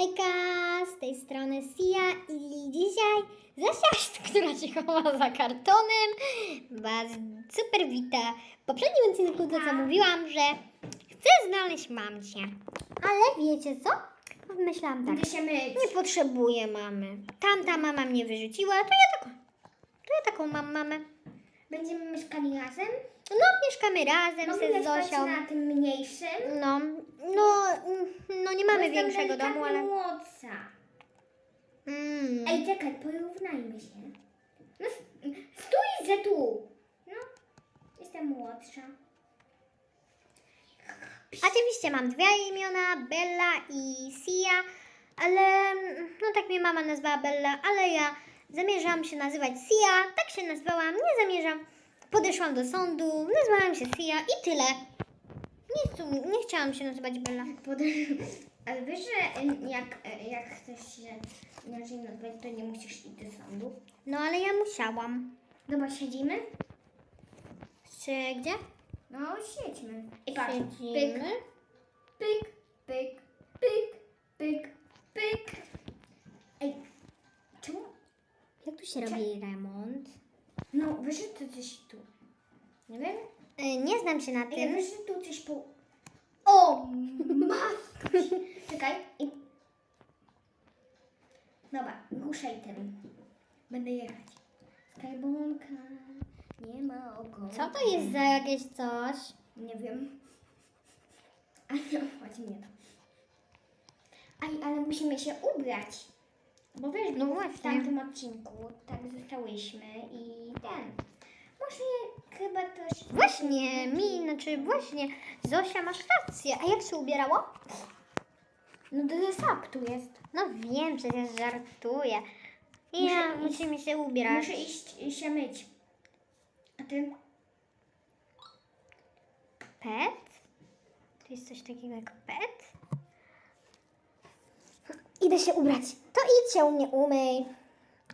Hejka, z tej strony Sia i dzisiaj Zosia, która się chowa za kartonem, Was super wita. W poprzednim odcinku to co mówiłam, że chcę znaleźć mamcię. Ale wiecie co? Myślałam tak, nie potrzebuję mamy. Tamta mama mnie wyrzuciła, to ja taką, to ja taką mam mamę. Będziemy mieszkali razem? No, mieszkamy razem ze Zosią. na tym mniejszym? No, no, no nie mamy jestem większego domu, ale... młodsza. Mm. Ej, czekaj, porównajmy się. No, s- stój ze tu. No, jestem młodsza. Oczywiście mam dwie imiona, Bella i Sia, ale no tak mnie mama nazwała Bella, ale ja zamierzam się nazywać Sia, tak się nazwałam, nie zamierzam. Podeszłam do sądu, nazwałam się Sia i tyle. Nie, chciałam się nazywać Bella. Ale wiesz, że jak, e, jak chcesz się inaczej nazwać, to nie musisz iść do sądu. No ale ja musiałam. Dobra, siedzimy? Czy gdzie? No, siedźmy. I patrz, Siedzimy. pyk, pyk, pyk, pyk, pyk. Ej, czemu? Jak tu się robi remont? No, że to coś tu. Nie wiem. Y, Nie znam się na Ej, tym. że tu coś po... O, matko! Czekaj. I... Dobra, ruszaj tym. Będę jechać. Skarbonka, nie ma ogon. Co to jest za jakieś coś? Nie wiem. Ale chodź mnie to. Aj, ale musimy się ubrać. Bo wiesz, No właśnie. w tamtym odcinku tak zostałyśmy i ten. Może chyba coś... Właśnie, mi, znaczy właśnie, Zosia, masz rację. A jak się ubierało? No do sap tu jest. No wiem, przecież żartuję. Ja, Muszę iść. musimy się ubierać. Muszę iść i się myć. A ty? Pet? To jest coś takiego jak pet? Idę się ubrać. To idź się u mnie umyj.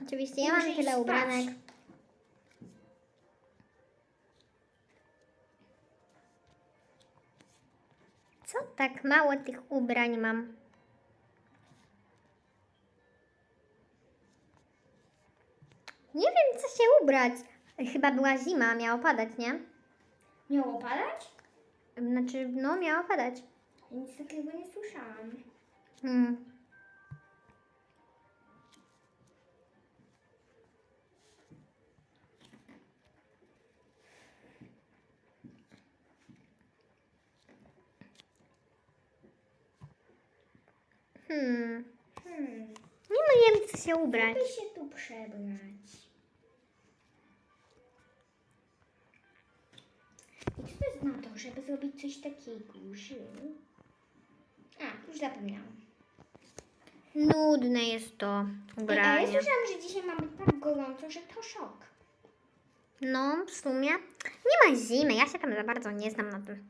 Oczywiście, ja mam tyle ubranek. Co tak mało tych ubrań mam? Nie wiem, co się ubrać. Chyba była zima, miało padać, nie? Miało padać? Znaczy, no, miało padać. Ja nic takiego nie słyszałam. Hmm. Hmm. Hmm. Nie nie wiem, co się ubrać. By się tu przebrać. I co to jest na to, żeby zrobić coś takiego, że... A, już zapomniałam. Nudne jest to ale ja ubranie. słyszałam, że dzisiaj ma być tak gorąco, że to szok. No, w sumie nie ma zimy. Ja się tam za bardzo nie znam na tym.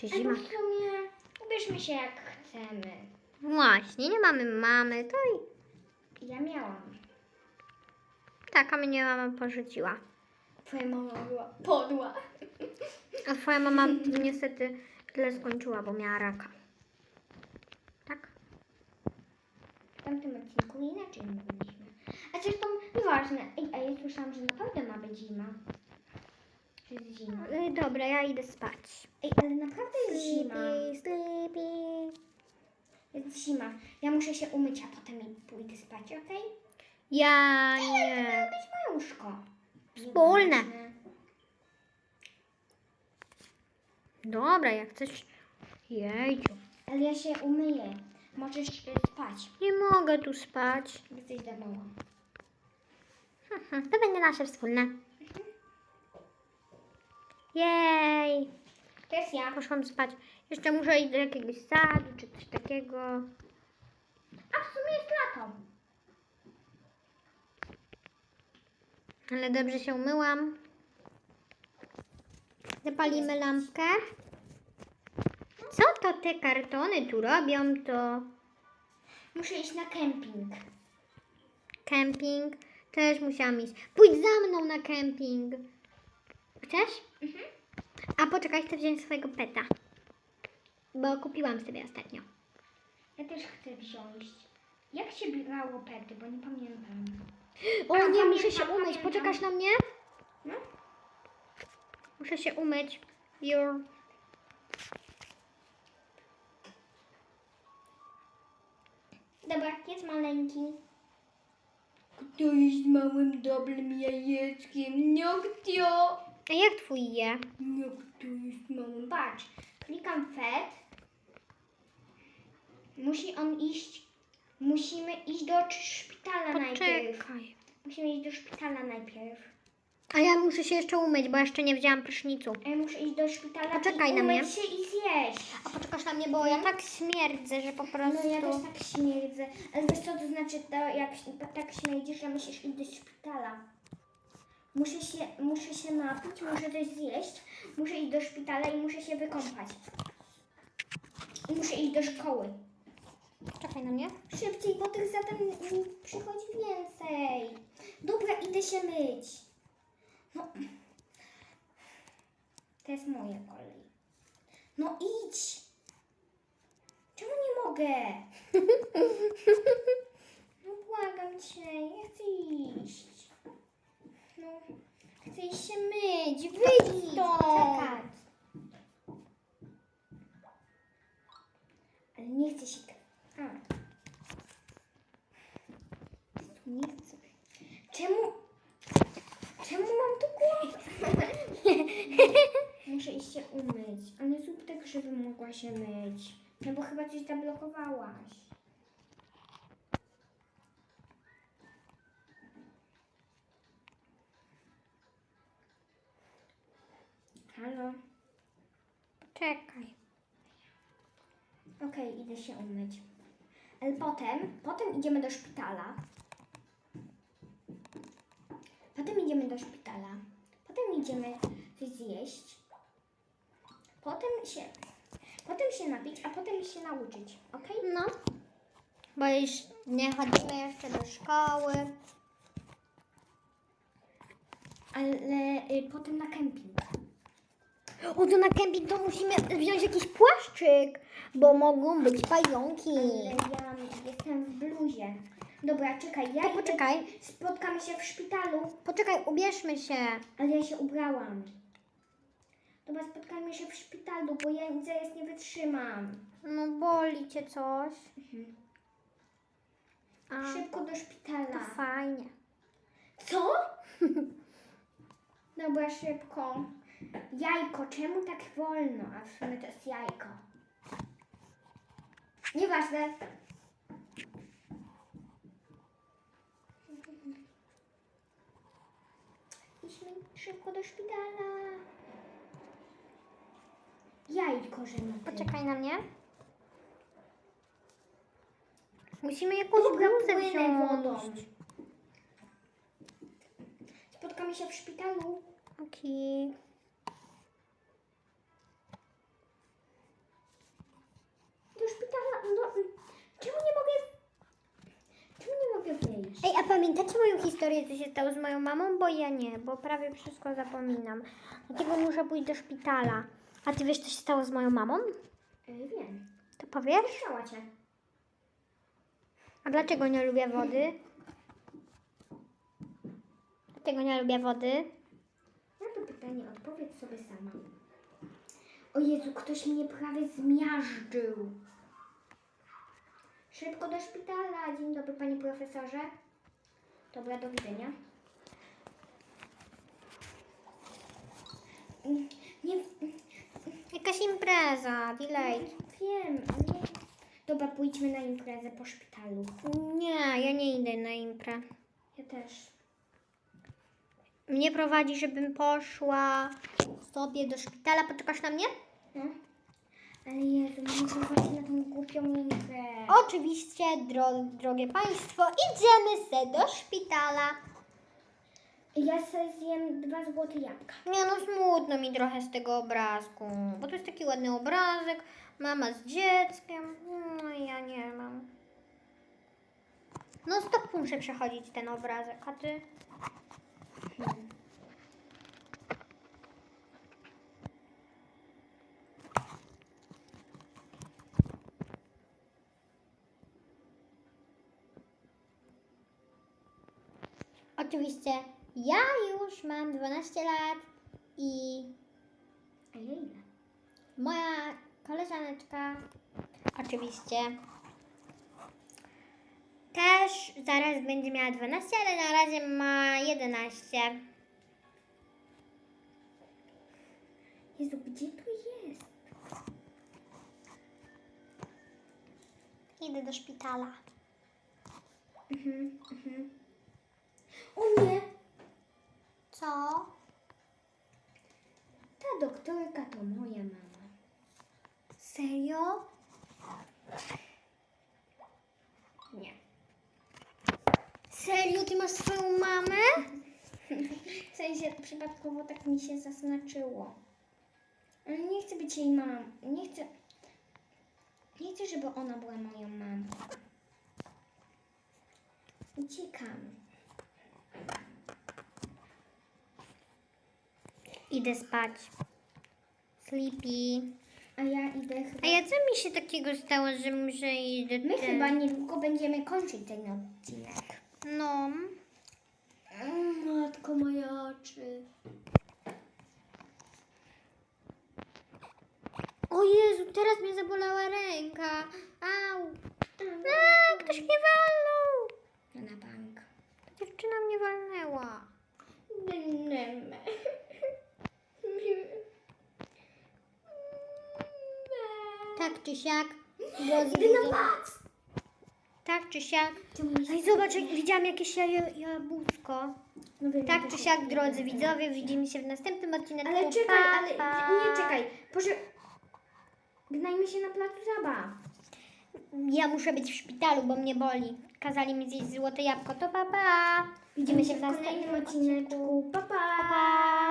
Czy zima? w sumie ubierzmy się jak chcemy. Właśnie, nie mamy mamy. To i Ja miałam. taka mnie mama porzuciła. Twoja mama była podła. A twoja mama niestety źle skończyła, bo miała raka. Tak? W tamtym odcinku inaczej mówiliśmy. A zresztą nieważne. Ej, a ja słyszałam, że naprawdę ma być zima. Że jest zima. Y, Dobra, ja idę spać. Ej, ale naprawdę jest zima. Sleepy, sleepy. Jest zima. Ja muszę się umyć, a potem pójdę spać, okej? Ja To nie. miało być moje łóżko. Wspólne. Dobra, jak chcesz. Jejciu. Ale ja się umyję. Możesz y, spać. Nie mogę tu spać. Jesteś za mała. Mhm, To będzie nasze wspólne. Jej. To jest ja. Poszłam spać. Jeszcze muszę iść do jakiegoś sadu czy coś takiego. A w sumie jest lato. Ale dobrze się umyłam. Zapalimy lampkę. Co to te kartony tu robią? To Muszę iść na kemping. kemping. Też musiałam iść. Pójdź za mną na kemping. Chcesz? Mhm. A poczekaj, chcę wziąć swojego peta. Bo kupiłam sobie ostatnio. Ja też chcę wziąć. Jak się brało pety, bo nie pamiętam. O A, nie, muszę się umyć. pamiętam. Poczekasz na mnie? No. Muszę się umyć. Your... Dobra, jest maleńki. Kto jest małym dobrym jajeczkiem? Nokcio! A jak twój je? No, kto jest małym? Patrz, klikam fed. Musi on iść, musimy iść do szpitala najpierw. Poczekaj. Musimy iść do szpitala najpierw. A ja muszę się jeszcze umyć, bo jeszcze nie wzięłam prysznicu. Ja muszę iść do szpitala Poczekaj i na umyć mnie. się i zjeść. A poczekasz na mnie, bo ja tak śmierdzę, że po prostu... No ja też tak śmierdzę. Ale wiesz co to znaczy, to jak tak śmierdzisz, że musisz iść do szpitala. Muszę się, muszę się napić, muszę coś zjeść, muszę iść do szpitala i muszę się wykąpać. I muszę iść do szkoły. Czekaj na mnie. Szybciej, bo tych mm, przychodzi więcej. Dobra, idę się myć. No. To jest moja kolej. No idź. Czemu nie mogę? No błagam cię, ja chcę iść. Chcę się myć. Wyjdź stąd. Ale nie chcę się... A. Nie chcę. Czemu... Czemu mam tu głowę? Muszę iść się umyć. Ale zrób tak, żebym mogła się myć. No bo chyba coś zablokowałaś. Czekaj. Okej, idę się umyć. Ale potem, potem idziemy do szpitala. Potem idziemy do szpitala. Potem idziemy coś zjeść. Potem się, potem się napić, a potem się nauczyć. Okej? No. Bo już nie chodzimy jeszcze do szkoły. Ale y, potem na kemping. O, to na kemping to musimy wziąć jakiś płaszczyk, bo mogą być pająki. Ale ja jestem w bluzie. Dobra, czekaj, ja To idę- poczekaj. Spotkamy się w szpitalu, Poczekaj, ubierzmy się. ale ja się ubrałam. Dobra, spotkajmy się w szpitalu, bo ja zaraz nie wytrzymam. No boli cię coś. A, Szybko do to szpitala. fajnie. Co? Dobra, szybko. Jajko, czemu tak wolno? A w sumie to jest jajko. Nieważne. Idźmy szybko do szpitala. Jajko, że. Poczekaj na mnie. Musimy jakąś bluzę wziąć. Spotkamy się w szpitalu. Okej. Do Nie wyjść? Ej, a pamiętacie moją historię, co się stało z moją mamą? Bo ja nie, bo prawie wszystko zapominam. Dlatego muszę pójść do szpitala. A ty wiesz, co się stało z moją mamą? E, wiem. To powiesz? Słyszała cię. A dlaczego nie lubię wody? Dlaczego nie lubię wody? Na to pytanie odpowiedz sobie sama. O Jezu, ktoś mnie prawie zmiażdżył. Szybko do szpitala. Dzień dobry, panie profesorze. Dobra, do widzenia. Nie Jakaś impreza, delay. wiem, ale... Dobra, pójdźmy na imprezę po szpitalu. Nie, ja nie idę na imprę. Ja też. Mnie prowadzi, żebym poszła sobie do szpitala. Poczekasz na mnie? No. Ale Jezu, muszę właśnie na tą głupią imprezę. Oczywiście, dro drogie Państwo, idziemy se do szpitala. Ja sobie zjem dwa złote jabłka. Nie no, smutno mi trochę z tego obrazku, bo to jest taki ładny obrazek, mama z dzieckiem, no i ja nie mam. No stop, muszę przechodzić ten obrazek, a ty? Oczywiście ja już mam 12 lat i A ja ile? moja koleżaneczka oczywiście też zaraz będzie miała 12, ale na razie ma 11. Jezu, gdzie to jest? Idę do szpitala. Mhm, mhm. O nie! Co? Ta doktorka to moja mama. Serio? Nie. Serio, ty masz swoją mamę? W sensie przypadkowo tak mi się zaznaczyło. Ale nie chcę być jej mamą. Nie chcę. Nie chcę, żeby ona była moją mamą. Uciekam. Idę spać. Sleepy. A ja idę chyba. A ja co mi się takiego stało, że muszę iść do My te- chyba niedługo będziemy kończyć ten odcinek. No. Matko moje oczy. O Jezu, teraz mnie zabolała ręka. Au. A, ktoś mnie walnął. No na bank. Dziewczyna mnie walnęła. Tak czy siak. Idę na plac. tak czy siak. Mówisz- No i zobacz, jak widziałam jakieś jajo- jabłuszko. No wiem, Tak ja czy siak, drodzy widzowie, widzimy się w następnym odcinku. Ale czekaj, Pa, ale pa. nie czekaj. Proszę. Gnajmy się na placu zabaw. Ja muszę być w szpitalu, bo mnie boli. Kazali mi zjeść złote jabłko. To pa, pa. Widzimy się w następnym odcinku. Pa. Pa, pa.